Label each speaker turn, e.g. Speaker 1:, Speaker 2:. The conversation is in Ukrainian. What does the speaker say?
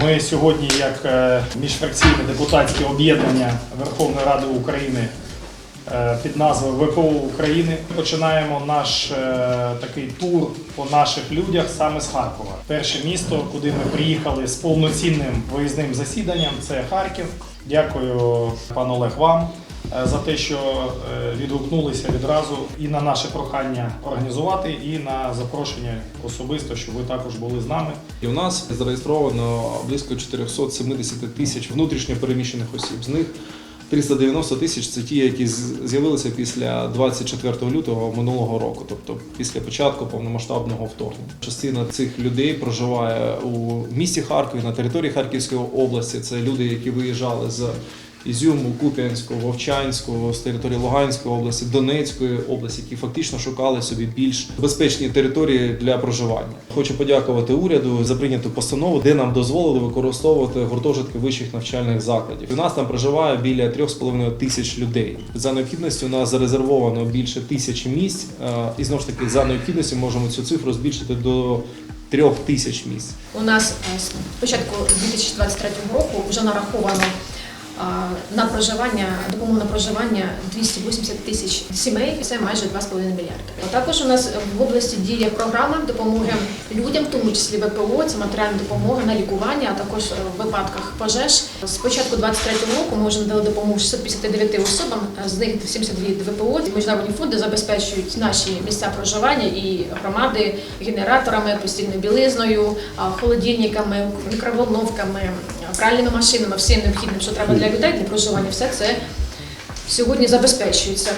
Speaker 1: Ми сьогодні, як е, міжфракційне депутатське об'єднання Верховної Ради України е, під назвою ВПО України, починаємо наш е, такий тур по наших людях саме з Харкова. Перше місто, куди ми приїхали з повноцінним виїзним засіданням, це Харків. Дякую, пан Олег, вам за те, що е, відгукнулися відразу і на наше прохання організувати, і на запрошення особисто, щоб ви також були з нами.
Speaker 2: І у нас зареєстровано близько 470 тисяч внутрішньо переміщених осіб. З них 390 тисяч це ті, які з'явилися після 24 лютого минулого року, тобто після початку повномасштабного вторгнення. Частина цих людей проживає у місті Харкові на території Харківської області. Це люди, які виїжджали з Ізюму, Куп'янську, Вовчанську, з території Луганської області, Донецької області, які фактично шукали собі більш безпечні території для проживання. Хочу подякувати уряду за прийняту постанову, де нам дозволили використовувати гуртожитки вищих навчальних закладів. У нас там проживає біля 3,5 тисяч людей. За необхідністю у нас зарезервовано більше тисячі місць, е, і знову ж таки за необхідністю можемо цю цифру збільшити до трьох тисяч місць.
Speaker 3: У нас е, з початку 2023 року вже нараховано на проживання, допомогу на проживання 280 тисяч сімей, це майже 2,5 мільярди. А також у нас в області діє програма допомоги людям, в тому числі ВПО, це матеріальна допомога на лікування, а також е, в випадках пожеж. З початку 2023 року ми вже надали допомогу 659 особам, з них 72 ВПО. Міжнародні фонди забезпечують наші місця проживання і громади генераторами, постільною білизною, холодильниками, мікроволновками, пральними машинами, всім необхідним, що треба для людей для проживання. Все це сьогодні забезпечується.